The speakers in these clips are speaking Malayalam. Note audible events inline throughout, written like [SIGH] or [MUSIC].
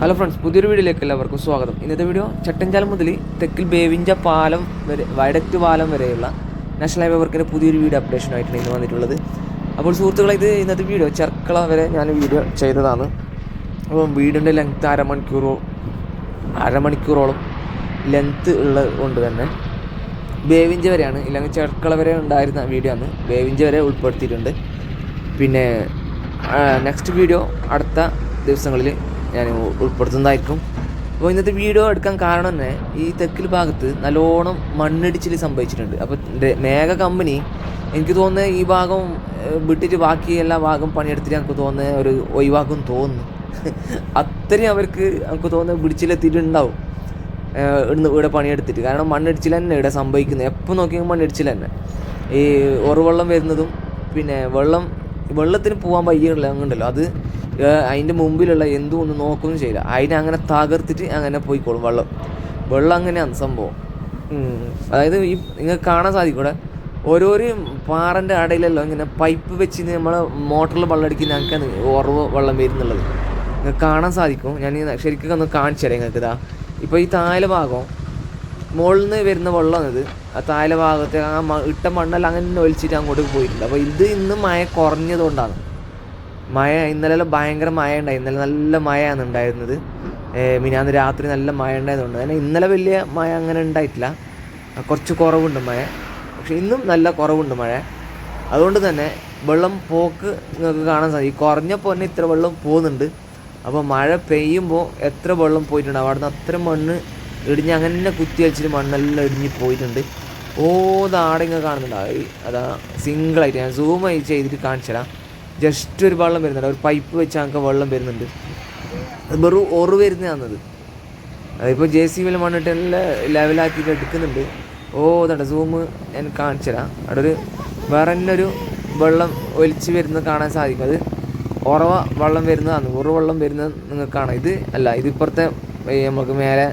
ഹലോ ഫ്രണ്ട്സ് പുതിയൊരു വീഡിയോയിലേക്ക് എല്ലാവർക്കും സ്വാഗതം. ഇന്നത്തെ വീഡിയോ ചട്ടഞ്ചാലം മുതൽ തെക്കിൽ ബേവിഞ്ച പാലം വരെ വയഡക്റ്റ് പാലം വരെയുള്ള നാഷണൽ ഹൈവേ വർക്കിന്റെ പുതിയൊരു വീഡിയോ അപ്ഡേഷനായിട്ടാണ് ഇന്ന് വന്നിട്ടുള്ളത്. അപ്പോൾ സുഹൃത്തുക്കളെ ഇത് ഇന്നത്തെ വീഡിയോ ചെർക്കള വരെ ഞാൻ വീഡിയോ ചെയ്തതാണ്. അപ്പം വീടിന്റെ ലെങ്ത്ത് അരമണിക്കൂറോ അരമണിക്കൂറോളം ലെങ്ത്ത് ഉള്ളത് കൊണ്ട് തന്നെ ബേവിഞ്ച വരെയാണ്. ഇല്ലെങ്കിൽ ചെർക്കള വരെ ഉണ്ടായിരുന്ന വീഡിയോ ആണ്. ബേവിഞ്ച വരെ ഉൾപ്പെടുത്തിയിട്ടുണ്ട്. പിന്നെ നെക്സ്റ്റ് വീഡിയോ അടുത്ത ദിവസങ്ങളിൽ ഞാൻ ഉൾപ്പെടുത്തുന്നതായിരിക്കും. അപ്പോൾ ഇന്നത്തെ വീഡിയോ എടുക്കാൻ കാരണം തന്നെ ഈ തെക്കിൽ ഭാഗത്ത് നല്ലോണം മണ്ണിടിച്ചിൽ സംഭവിച്ചിട്ടുണ്ട്. അപ്പോൾ മേഘ കമ്പനി എനിക്ക് തോന്നുന്നത് ഈ ഭാഗം വിട്ടിട്ട് ബാക്കി എല്ലാ ഭാഗം പണിയെടുത്തിട്ട് എനിക്ക് തോന്നുന്നത് ഒരു ഒഴിവാക്കും തോന്നുന്നു. [LAUGHS] അത്രയും അവർക്ക് നമുക്ക് തോന്നുന്നത് പിടിച്ചിലെത്തിയിട്ടുണ്ടാവും ഇവിടുന്ന് ഇവിടെ പണിയെടുത്തിട്ട്. കാരണം മണ്ണിടിച്ചിൽ തന്നെ ഇവിടെ സംഭവിക്കുന്നത് എപ്പോൾ നോക്കിയാൽ മണ്ണിടിച്ചിൽ തന്നെ. ഈ ഉറവെള്ളം വരുന്നതും പിന്നെ വെള്ളം വെള്ളത്തിന് പോകാൻ വയ്യുള്ള അങ്ങുണ്ടല്ലോ അത് അതിന്റെ മുമ്പിലുള്ള എന്തും ഒന്നും നോക്കുകയും ചെയ്യില്ല. അതിനെ അങ്ങനെ തകർത്തിട്ട് അങ്ങനെ പോയിക്കോളും വെള്ളം. വെള്ളം അങ്ങനെയാണ് സംഭവം. അതായത് ഈ നിങ്ങൾക്ക് കാണാൻ സാധിക്കും ഇവിടെ ഓരോരോ പാറന്റെ അടയിലല്ലോ ഇങ്ങനെ പൈപ്പ് വെച്ച് നമ്മൾ മോട്ടറിൽ വെള്ളം അടിക്കുന്ന ഞങ്ങൾക്കാണ് ഉറവ് വെള്ളം വരുന്നുള്ളത്. നിങ്ങൾക്ക് കാണാൻ സാധിക്കും. ഞാൻ ശരിക്കും ഒന്ന് കാണിച്ചു തരാം നിങ്ങൾക്ക് ഇതാ. ഇപ്പോൾ ഈ താഴെ ഭാഗം മുകളിൽ നിന്ന് വരുന്ന വെള്ളം ഇത് ആ താഴെ ഭാഗത്തെ ആ ഇട്ട മണ്ണെല്ലാം അങ്ങനെ ഒലിച്ചിട്ട് അങ്ങോട്ട് പോയിട്ടുണ്ട്. അപ്പോൾ ഇത് ഇന്ന് മഴ കുറഞ്ഞതുകൊണ്ടാണ്. മഴ ഇന്നലെ ഭയങ്കര മഴ ഉണ്ടായി ഇന്നലെ നല്ല മഴയാണ് ഉണ്ടായിരുന്നത്. മിനിയാന്ന് രാത്രി നല്ല മഴ ഉണ്ടായതുകൊണ്ട് തന്നെ ഇന്നലെ വലിയ മഴ അങ്ങനെ ഉണ്ടായിട്ടില്ല. കുറച്ച് കുറവുണ്ട് മഴ. പക്ഷെ ഇന്നും നല്ല കുറവുണ്ട് മഴ. അതുകൊണ്ട് തന്നെ വെള്ളം പോക്ക് നിങ്ങൾക്ക് കാണാൻ സാധിക്കും. കുറഞ്ഞപ്പോൾ തന്നെ ഇത്ര വെള്ളം പോകുന്നുണ്ട്. അപ്പോൾ മഴ പെയ്യുമ്പോൾ എത്ര വെള്ളം പോയിട്ടുണ്ട് അവിടെ നിന്ന് അത്ര മണ്ണ് ഇടിഞ്ഞ് അങ്ങനെ കുത്തി വെച്ചിട്ട് മണ്ണെല്ലാം ഇടിഞ്ഞ് പോയിട്ടുണ്ട്. ഓ ദാടെ ഇങ്ങനെ കാണുന്നുണ്ട്. ആ ഈ- അതാ സിംഗിളായിട്ട് ഞാൻ സൂം ചെയ്തിട്ട് കാണിച്ചു തരാം ജസ്റ്റ് ഒരു വെള്ളം വരുന്നുണ്ട്. ഒരു പൈപ്പ് വെച്ച് ഞങ്ങൾക്ക് വെള്ളം വരുന്നുണ്ട്. അത് വെറും ഒറു വരുന്നതാണത്. അതിപ്പോൾ ജെ സി ബിയിൽ മണ്ണിട്ട് എല്ലാം ലെവലാക്കിയിട്ട് എടുക്കുന്നുണ്ട്. ഓ ഇതാണ്ട് സൂമ് ഞാൻ കാണിച്ചു തരാം. അവിടെ ഒരു വേറെ തന്നെ ഒരു വെള്ളം ഒലിച്ച് വരുന്നത് കാണാൻ സാധിക്കും. അത് ഉറവ വെള്ളം വരുന്നതാണ്. ഉറു വെള്ളം വരുന്നത് നിങ്ങൾക്ക് കാണാം. ഇത് അല്ല ഇതിപ്പുറത്തെ നമുക്ക് മേലെ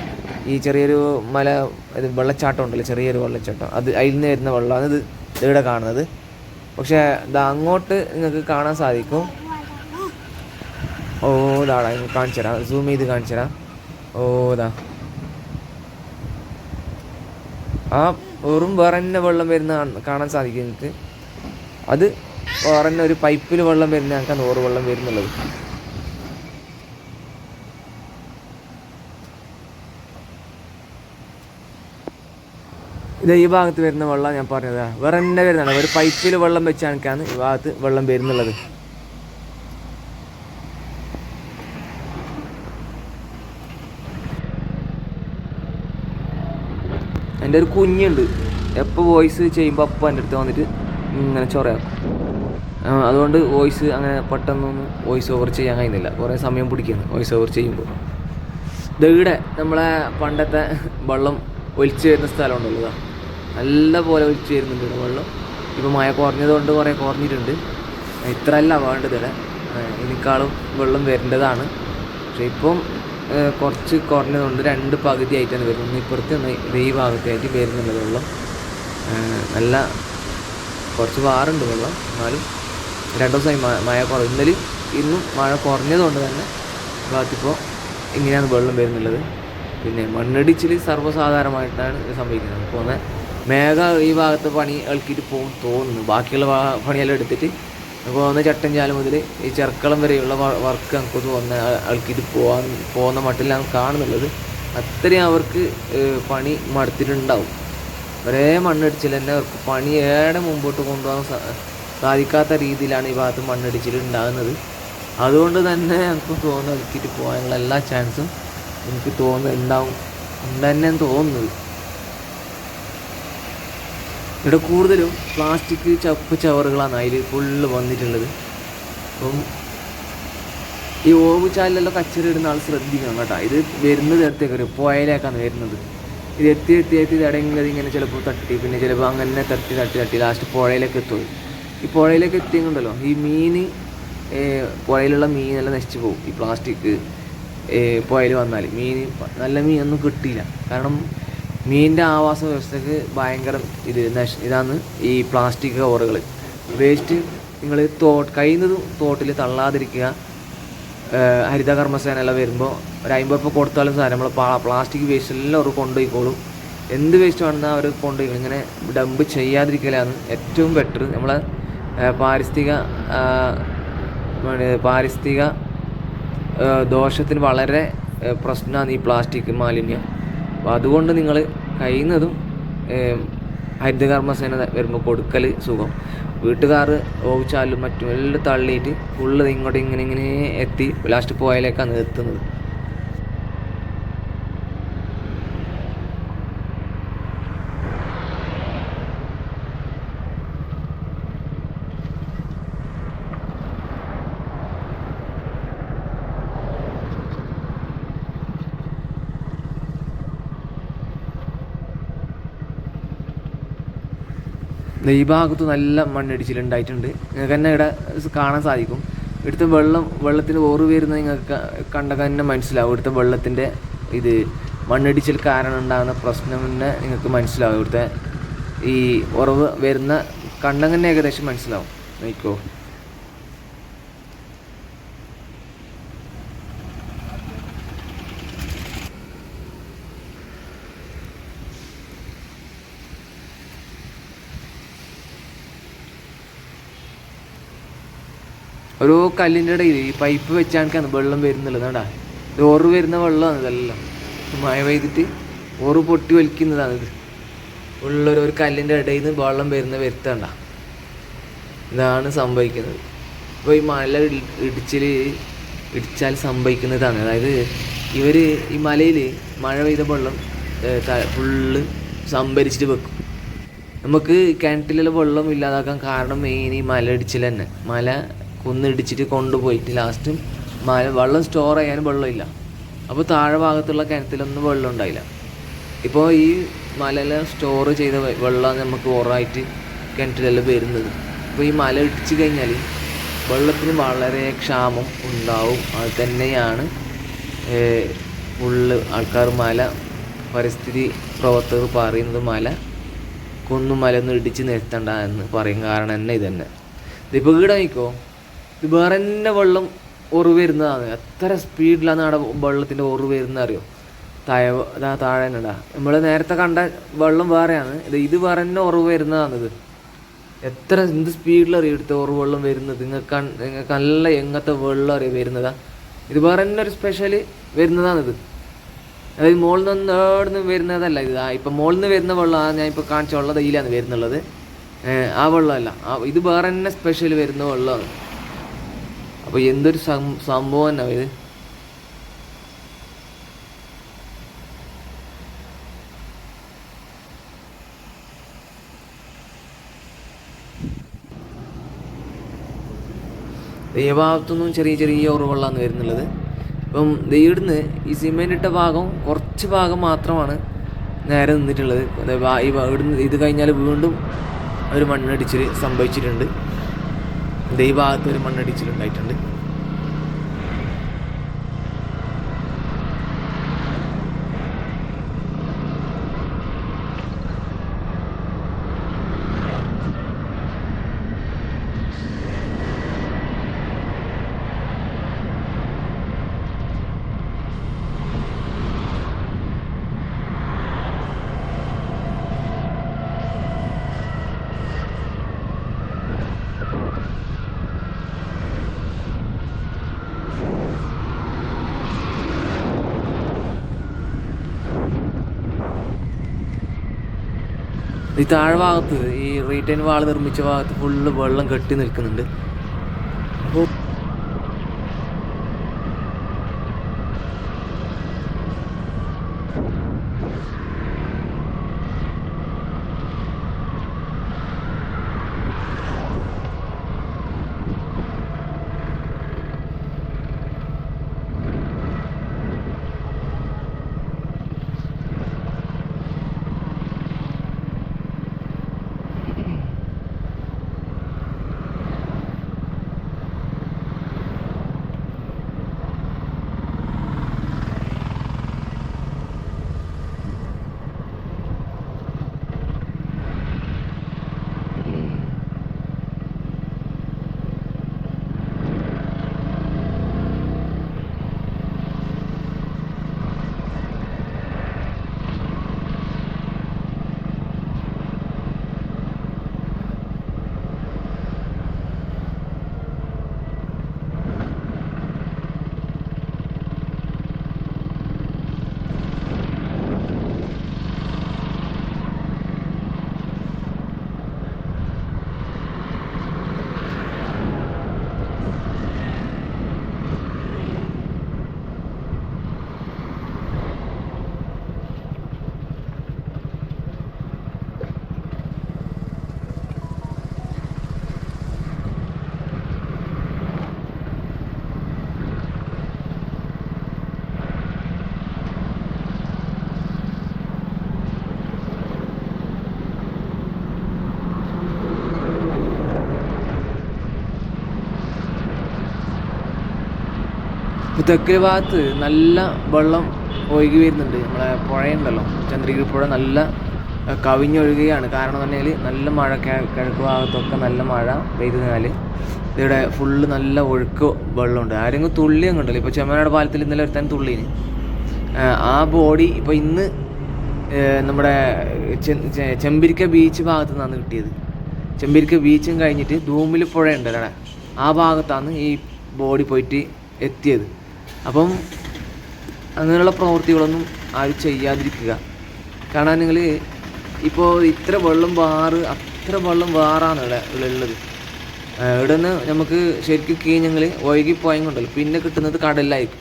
ഈ ചെറിയൊരു മല ഇത് വെള്ളച്ചാട്ടം ഉണ്ടല്ലോ ചെറിയൊരു വെള്ളച്ചാട്ടം. അത് അതിൽ നിന്ന് വരുന്ന വെള്ളമാണ് ഇത് ഇവിടെ കാണുന്നത്. പക്ഷേ ഇതാ അങ്ങോട്ട് നിങ്ങൾക്ക് കാണാൻ സാധിക്കും. ഓ ഇതാടാ കാണിച്ചു തരാം. സൂം ചെയ്ത് കാണിച്ചു തരാം. ഓ ഇതാ ആ വെറും വേറെ തന്നെ വെള്ളം വരുന്ന കാണാൻ സാധിക്കും നിങ്ങൾക്ക്. അത് വേറെ തന്നെ ഒരു പൈപ്പിൽ വെള്ളം വരുന്ന ഞങ്ങൾക്ക് നൂറ് വെള്ളം വരുന്നുള്ളത്. ഇത് ഈ ഭാഗത്ത് വരുന്ന വെള്ളം ഞാൻ പറഞ്ഞതാ. വേറെ തന്നെ വരുന്നതാണ്. ഒരു പൈപ്പിൽ വെള്ളം വെച്ച് കണക്കാണ് ഈ ഭാഗത്ത് വെള്ളം വരുന്നുള്ളത്. എന്റെ ഒരു കുഞ്ഞുണ്ട്. എപ്പോൾ വോയിസ് ചെയ്യുമ്പോൾ അപ്പം എന്റെ അടുത്ത് വന്നിട്ട് ഇങ്ങനെ ചൊറയാക്കും അതുകൊണ്ട് വോയിസ് അങ്ങനെ പെട്ടെന്നൊന്നും വോയിസ് ഓവർ ചെയ്യാൻ കഴിയുന്നില്ല. കുറേ സമയം പിടിക്കുന്നു വോയിസ് ഓവർ ചെയ്യുമ്പോൾ. ദീടെ നമ്മളെ പണ്ടത്തെ വെള്ളം ഒലിച്ചു വരുന്ന സ്ഥലമുണ്ടല്ലോ നല്ല പോലെ ഒഴിച്ച് വരുന്നുണ്ട് ഇവിടെ വെള്ളം. ഇപ്പോൾ മഴ കുറഞ്ഞതുകൊണ്ട് കുറേ കുറഞ്ഞിട്ടുണ്ട്. ഇത്ര അല്ല വേണ്ടത് ഇവിടെ. എനിക്കാളും വെള്ളം വരേണ്ടതാണ്. പക്ഷേ ഇപ്പം കുറച്ച് കുറഞ്ഞതുകൊണ്ട് രണ്ട് പകുതി ആയിട്ടാണ് വരുന്നത്. ഒന്ന് ഇപ്പുറത്ത് ഒന്ന് ഈ ഭാഗത്തായിട്ട് വരുന്നുണ്ട് വെള്ളം. നല്ല കുറച്ച് വാറുണ്ട് വെള്ളം. എന്നാലും രണ്ട് ദിവസമായി മഴ കുറവ്. ഇന്നലെയും ഇന്നും മഴ കുറഞ്ഞതുകൊണ്ട് തന്നെ ഭാഗത്തിപ്പോൾ ഇങ്ങനെയാണ് വെള്ളം വരുന്നുള്ളത്. പിന്നെ മണ്ണിടിച്ചിൽ സർവസാധാരണമായിട്ടാണ് സംഭവിക്കുന്നത്. ഒന്ന് മേഘ ഈ ഭാഗത്ത് പണി ഇളക്കിയിട്ട് പോകും തോന്നുന്നു. ബാക്കിയുള്ള പണിയെല്ലാം എടുത്തിട്ട് ഒന്ന് ചട്ടഞ്ചാൽ മുതൽ ഈ ചെർക്കളം വരെയുള്ള വർക്ക് നമുക്ക് തോന്നുന്ന ഇളക്കിയിട്ട് പോകാൻ പോകുന്ന മട്ടിലാണ് കാണുന്നുള്ളത്. അത്രയും അവർക്ക് പണി മടുത്തിട്ടുണ്ടാവും. ഒരേ മണ്ണിടിച്ചിൽ തന്നെ അവർക്ക് പണി ഏടെ മുമ്പോട്ട് കൊണ്ടുപോകാൻ സാധിക്കാത്ത രീതിയിലാണ് ഈ ഭാഗത്ത് മണ്ണിടിച്ചിൽ ഉണ്ടാകുന്നത്. അതുകൊണ്ട് തന്നെ നമുക്ക് തോന്നുന്നു ഇളക്കിയിട്ട് പോകാനുള്ള എല്ലാ ചാൻസും എനിക്ക് തോന്നുന്നുണ്ടാവും തന്നെ തോന്നുന്നത് ഇവിടെ കൂടുതലും പ്ലാസ്റ്റിക് ചപ്പ് ചവറുകളാണ് അതിൽ ഫുള്ള് വന്നിട്ടുള്ളത്. അപ്പം ഈ ഓവുചാലിലെല്ലാം കച്ചറ ഇടുന്ന ആൾ ശ്രദ്ധിക്കണം കേട്ടോ. ഇത് വരുന്നത് എത്തിയൊക്കെ ഒരു പുഴയിലേക്കാണ് വരുന്നത്. ഇത് എത്തി എത്തി എത്തി തടയുന്നത് ഇങ്ങനെ ചിലപ്പോൾ തട്ടി പിന്നെ ചിലപ്പോൾ അങ്ങനെ തട്ടി തട്ടി തട്ടി ലാസ്റ്റ് പുഴയിലേക്ക് എത്തും. ഈ പുഴയിലേക്ക് എത്തിയുണ്ടല്ലോ ഈ മീൻ പുഴയിലുള്ള മീനെല്ലാം നശിച്ചു പോകും. ഈ പ്ലാസ്റ്റിക് പുഴയിൽ വന്നാൽ മീൻ നല്ല മീനൊന്നും കിട്ടിയില്ല. കാരണം മീനിന്റെ ആവാസ വ്യവസ്ഥയ്ക്ക് ഭയങ്കര ഇത് നശ ഇതാണ് ഈ പ്ലാസ്റ്റിക് കവറുകൾ വേസ്റ്റ് നിങ്ങൾ തോ കഴിയുന്നതും തോട്ടിൽ തള്ളാതിരിക്കുക. ഹരിത കർമ്മസേന എല്ലാം വരുമ്പോൾ ഒരു അമ്പത് രൂപ കൊടുത്താലും സാധനം നമ്മൾ പ്ലാസ്റ്റിക് വേസ്റ്റ് എല്ലാം അവർ കൊണ്ടുപോയിക്കോളും. എന്ത് വേസ്റ്റ് വേണമെന്നാൽ അവർ കൊണ്ടുപോയി ഇങ്ങനെ ഡംപ് ചെയ്യാതിരിക്കലാണ് ഏറ്റവും ബെറ്റർ നമ്മളെ പാരിസ്ഥിക പാരിസ്ഥിതിക ദോഷത്തിന് വളരെ പ്രശ്നമാണ് ഈ പ്ലാസ്റ്റിക് മാലിന്യം. അപ്പോൾ അതുകൊണ്ട് നിങ്ങൾ കഴിയുന്നതും ഹരിതകർമ്മസേന വരുമ്പോൾ കൊടുക്കൽ സുഖം. വീട്ടുകാർ ഓവിച്ചാലും മറ്റും എല്ലാം തള്ളിയിട്ട് ഫുള്ള് ഇങ്ങോട്ട് ഇങ്ങനെ ഇങ്ങനെ എത്തി ലാസ്റ്റ് പോയാലേക്കാണ് എത്തുന്നത് ഈ ഭാഗത്ത് നല്ല മണ്ണിടിച്ചിലുണ്ടായിട്ടുണ്ട്. നിങ്ങൾക്ക് തന്നെ ഇവിടെ കാണാൻ സാധിക്കും. ഇവിടുത്തെ വെള്ളം വെള്ളത്തിന് ഓറ് വരുന്നത് നിങ്ങൾക്ക് കണ്ട തന്നെ മനസ്സിലാവും. ഇവിടുത്തെ വെള്ളത്തിന്റെ ഇത് മണ്ണിടിച്ചിൽ കാരണം ഉണ്ടാകുന്ന പ്രശ്നം തന്നെ നിങ്ങൾക്ക് മനസ്സിലാവും. ഇവിടുത്തെ ഈ ഉറവ് വരുന്ന കണ്ടങ്ങനെ ഏകദേശം മനസ്സിലാവും. നോക്കോ ഓരോ കല്ലിന്റെ ഇടയിൽ ഈ പൈപ്പ് വെച്ചാണ് വെള്ളം വരുന്നുള്ളത്. കണ്ടാ? ഇത് ഓറ് വരുന്ന വെള്ളമാണ് ഇതെല്ലാം. മഴ പെയ്തിട്ട് ഓറ് പൊട്ടി വലിക്കുന്നതാണ് ഇത്. ഉള്ളൊരു കല്ലിന്റെ ഇടയിൽ നിന്ന് വെള്ളം വരുന്ന വരുത്തണ്ട ഇതാണ് സംഭവിക്കുന്നത്. ഇപ്പോൾ ഈ മല ഇടി- ഇടിച്ചിൽ ഇടിച്ചാൽ സംഭവിക്കുന്നതാണ്. അതായത് ഇവർ ഈ മലയിൽ മഴ പെയ്ത വെള്ളം ഫുള്ള് സംഭരിച്ചിട്ട് വെക്കും. നമുക്ക് കിണറ്റിലുള്ള വെള്ളം ഇല്ലാതാക്കാൻ കാരണം മെയിൻ ഈ മല ഇടിച്ചിൽ തന്നെ. മല കുന്നിടിച്ചിട്ട് കൊണ്ടുപോയിട്ട് ലാസ്റ്റ് മഴ വെള്ളം സ്റ്റോർ ചെയ്യാനും വെള്ളമില്ല. അപ്പോൾ താഴെ ഭാഗത്തുള്ള കിണറ്റിലൊന്നും വെള്ളം ഉണ്ടായില്ല. ഇപ്പോൾ ഈ മലയെല്ലാം സ്റ്റോർ ചെയ്ത വെള്ളം നമുക്ക് ഓറായിട്ട് കിണറ്റിലെല്ലാം വരുന്നത്. അപ്പോൾ ഈ മല ഇടിച്ചു കഴിഞ്ഞാൽ വെള്ളത്തിന് വളരെ ക്ഷാമം ഉണ്ടാവും. അത് തന്നെയാണ് ഫുള്ള് ആൾക്കാർ മല പരിസ്ഥിതി പ്രവർത്തകർ പറയുന്നത് മല കുന്നും മലയൊന്നും ഇടിച്ച് നിർത്തണ്ട എന്ന് പറയും. കാരണം തന്നെ ഇതന്നെ. തന്നെ ഇതിപ്പോൾ ഇവിടെ നോക്കോ ഇത് വേറെ തന്നെ വെള്ളം ഒറു വരുന്നതാണ്. എത്ര സ്പീഡിലാണ് അവിടെ വെള്ളത്തിന്റെ ഒറു വരുന്നത് അറിയോ താഴെ താഴെ താഴെ തന്നെടാ നമ്മൾ നേരത്തെ കണ്ട വെള്ളം വേറെയാണ്. ഇത് ഇത് വേറെ തന്നെ ഉറവ് വരുന്നതാണ് ഇത്. എത്ര എന്ത് സ്പീഡിൽ അറിയും ഇവിടുത്തെ ഉറവ് വെള്ളം വരുന്നത്? നിങ്ങൾക്ക് നിങ്ങൾക്ക് നല്ല എങ്ങനത്തെ വെള്ളം അറിയാം വരുന്നതാ? ഇത് വേറെ തന്നെ ഒരു സ്പെഷ്യൽ വരുന്നതാണിത് അതായത് മുകളിൽ നിന്ന് ഏടെ നിന്ന് വരുന്നതല്ല ഇത്. ആ ഇപ്പം മുകളിൽ നിന്ന് വരുന്ന വെള്ളമാണ് ഞാൻ ഇപ്പോൾ കാണിച്ച വെള്ളം ഇതിലാണ് വരുന്നുള്ളത് ആ വെള്ളമല്ല. ആ ഇത് വേറെ തന്നെ സ്പെഷ്യൽ വരുന്ന വെള്ളമാണ്. അപ്പോൾ എന്തൊരു സംഭവം തന്നെ ഇത്. ഈ ചെറിയ ചെറിയ ഉറവുകളാണ് വരുന്നുള്ളത്. ഇപ്പം ദേ ഇവിടുന്ന് ഈ സിമെന്റ് ഇട്ട ഭാഗം കുറച്ച് ഭാഗം മാത്രമാണ് നേരെ നിന്നിട്ടുള്ളത്. ഇവിടുന്ന് ഇത് കഴിഞ്ഞാൽ വീണ്ടും ഒരു മണ്ണിടിച്ചിൽ സംഭവിച്ചിട്ടുണ്ട്. ദേ ഈ ഒരു മണ്ണിടിച്ചിൽ ഈ താഴ്ഭാഗത്ത് ഈ റീറ്റൈൻ വാൾ നിർമ്മിച്ച ഭാഗത്ത് ഫുള്ള് വെള്ളം കെട്ടി നിൽക്കുന്നുണ്ട്. തെക്കിലെ ഭാഗത്ത് നല്ല വെള്ളം ഒഴുകി വരുന്നുണ്ട്. നമ്മളെ പുഴയുണ്ടല്ലോ. ചന്ദ്രഗിരി പുഴ നല്ല കവിഞ്ഞൊഴുകുകയാണ്. കാരണം എന്ന് പറഞ്ഞാൽ നല്ല മഴ കിഴക്ക് ഭാഗത്തൊക്കെ നല്ല മഴ പെയ്തതിനാൽ ഇവിടെ ഫുള്ള് നല്ല ഒഴുക്ക് വെള്ളമുണ്ട്. ആരെങ്കിലും തുള്ളി അങ്ങ് ഉണ്ടല്ലോ. ഇപ്പോൾ ചെമ്മനാട് പാലത്തിൽ ഇന്നലെ ഒരുത്താൻ തുള്ളീന്. ആ ബോഡി ഇപ്പോൾ ഇന്ന് നമ്മുടെ ചെമ്പിരിക്ക ബീച്ച് ഭാഗത്ത് നിന്നാണ് കിട്ടിയത്. ചെമ്പിരിക്ക ബീച്ചും കഴിഞ്ഞിട്ട് ധൂമിൽ പുഴ ഉണ്ടല്ലോ ആ ഭാഗത്താണ് ഈ ബോഡി പോയിട്ട് എത്തിയത്. അപ്പം അങ്ങനെയുള്ള പ്രവൃത്തികളൊന്നും ആരും ചെയ്യാതിരിക്കുക. കാരണം നിങ്ങൾ ഇപ്പോൾ ഇത്ര വെള്ളം വാറ് അത്ര വെള്ളം വാറാണ് ഇവിടെ ഇവിടെ ഉള്ളത്. ഇവിടെ നിന്ന് നമുക്ക് ശരിക്കും കഴിഞ്ഞെങ്കിൽ ഒഴുകി പോയെങ്കിണ്ടല്ലോ പിന്നെ കിട്ടുന്നത് കടലിലായിരിക്കും.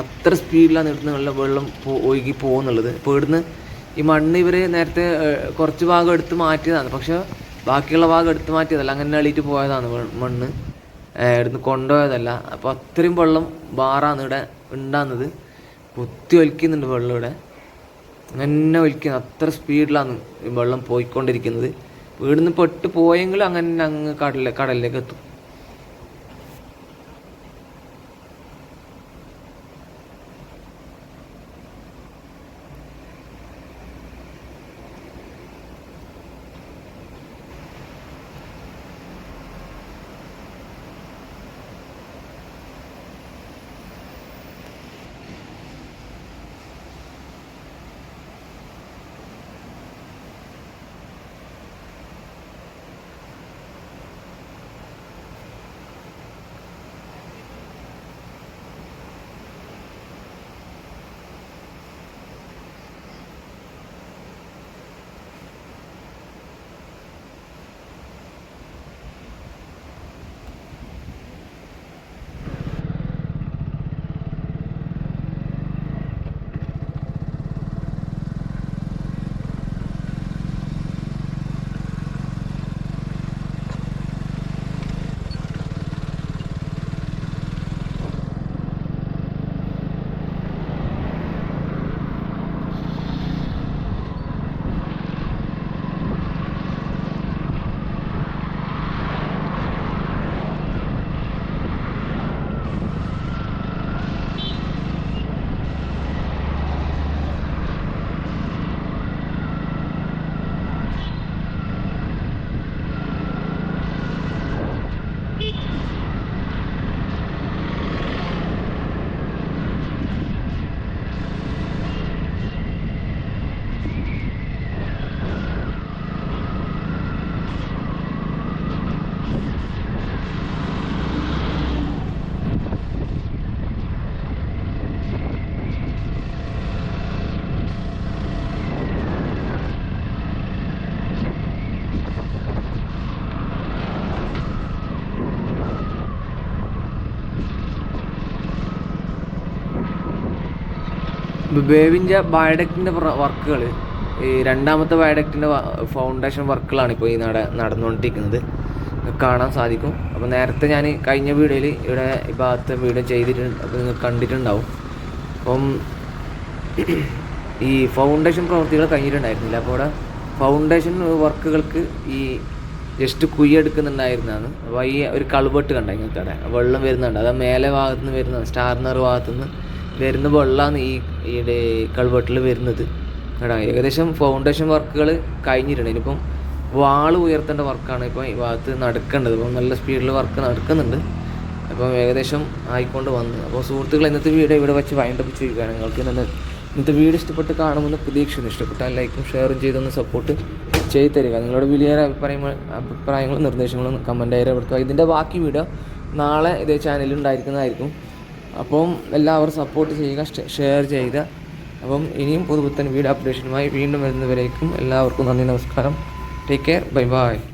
അത്ര സ്പീഡിലാണ് ഇവിടുന്ന് വെള്ളം ഒഴുകി പോകുന്നുള്ളത്. ഇപ്പോൾ ഇവിടുന്ന് ഈ മണ്ണ് ഇവർ നേരത്തെ കുറച്ച് ഭാഗം എടുത്ത് മാറ്റിയതാണ്. പക്ഷേ ബാക്കിയുള്ള ഭാഗം എടുത്ത് മാറ്റിയതല്ല അങ്ങനെ അളിയിട്ട് പോയതാണ് മണ്ണ്. ഇവിടുന്ന് കൊണ്ടുപോയതല്ല. അപ്പോൾ അത്രയും വെള്ളം ബാറാണ് ഇവിടെ ഉണ്ടാകുന്നത് കുത്തി ഒലിക്കുന്നുണ്ട് വെള്ളം ഇവിടെ. അങ്ങനെ ഒലിക്കുന്നത് അത്ര സ്പീഡിലാണ് വെള്ളം പോയിക്കൊണ്ടിരിക്കുന്നത്. ഇവിടുന്ന് പെട്ട് പോയെങ്കിലും അങ്ങനെ അങ്ങ് കടലിലെ കടലിലേക്ക് എത്തും. ബേവിന്റെ ബയോഡക്റ്റിന്റെ വർക്കുകൾ ഈ രണ്ടാമത്തെ ബയോഡക്റ്റിന്റെ ഫൗണ്ടേഷൻ വർക്കുകളാണ് ഇപ്പോൾ ഈ നട നടന്നുകൊണ്ടിരിക്കുന്നത്. കാണാൻ സാധിക്കും. അപ്പോൾ നേരത്തെ ഞാൻ കഴിഞ്ഞ വീഡിയോയിൽ ഇവിടെ ഈ ഭാഗത്തെ വീഡിയോ ചെയ്തിട്ടുണ്ട് അപ്പോൾ നിങ്ങൾ കണ്ടിട്ടുണ്ടാവും. അപ്പം ഈ ഫൗണ്ടേഷൻ പ്രവൃത്തികൾ കഴിഞ്ഞിട്ടുണ്ടായിരുന്നില്ല. അപ്പോൾ ഇവിടെ ഫൗണ്ടേഷൻ വർക്കുകൾക്ക് ഈ ജസ്റ്റ് കുയ്യെടുക്കുന്നുണ്ടായിരുന്നതാണ് അപ്പോൾ ഈ ഒരു കളുപെട്ട് കണ്ടായിരുന്നു അവിടെ വെള്ളം വരുന്നുണ്ട്. അത് മേലെ ഭാഗത്തുനിന്ന് വരുന്ന സ്റ്റാർനർ ഭാഗത്ത് നിന്ന് വരുന്ന വെള്ളമാണ് ഈ ഈ കൾവെട്ടിൽ വരുന്നത്. കേട്ടോ ഏകദേശം ഫൗണ്ടേഷൻ വർക്കുകൾ കഴിഞ്ഞിട്ടുണ്ട്. ഇനിയിപ്പം വാൾ ഉയർത്തേണ്ട വർക്കാണ് ഇപ്പം ഈ ഭാഗത്ത് നടക്കേണ്ടത്. ഇപ്പം നല്ല സ്പീഡിൽ വർക്ക് നടക്കുന്നുണ്ട്. അപ്പം ഏകദേശം ആയിക്കൊണ്ട് വന്നു. അപ്പോൾ സുഹൃത്തുക്കൾ ഇന്നത്തെ വീഡിയോ ഇവിടെ വെച്ച് വൈൻഡപ്പ് ചെയ്യുകയാണ്. നിങ്ങൾക്ക് ഇന്നത്തെ ഇന്നത്തെ വീഡിയോ ഇഷ്ടപ്പെട്ട് കാണുമെന്ന് പ്രതീക്ഷിക്കുന്നു. ഇഷ്ടപ്പെട്ടാൽ ലൈക്കും ഷെയറും ചെയ്തൊന്ന് സപ്പോർട്ട് ചെയ്ത് തരിക നിങ്ങളുടെ വലിയ അഭിപ്രായങ്ങൾ അഭിപ്രായങ്ങളും നിർദ്ദേശങ്ങളും കമന്റായി രേഖപ്പെടുത്തുക. ഇതിന്റെ ബാക്കി വീഡിയോ നാളെ ഇതേ ചാനലിൽ ഉണ്ടായിരിക്കുന്നതായിരിക്കും. അപ്പം എല്ലാവരും സപ്പോർട്ട് ചെയ്യുക ഷെയർ ചെയ്യുക അപ്പം ഇനിയും പുതുപുത്തൻ വീഡിയോ അപ്ഡേഷനുമായി വീണ്ടും വരുന്നവരേക്കും എല്ലാവർക്കും നന്ദി നമസ്കാരം. Take care bye bye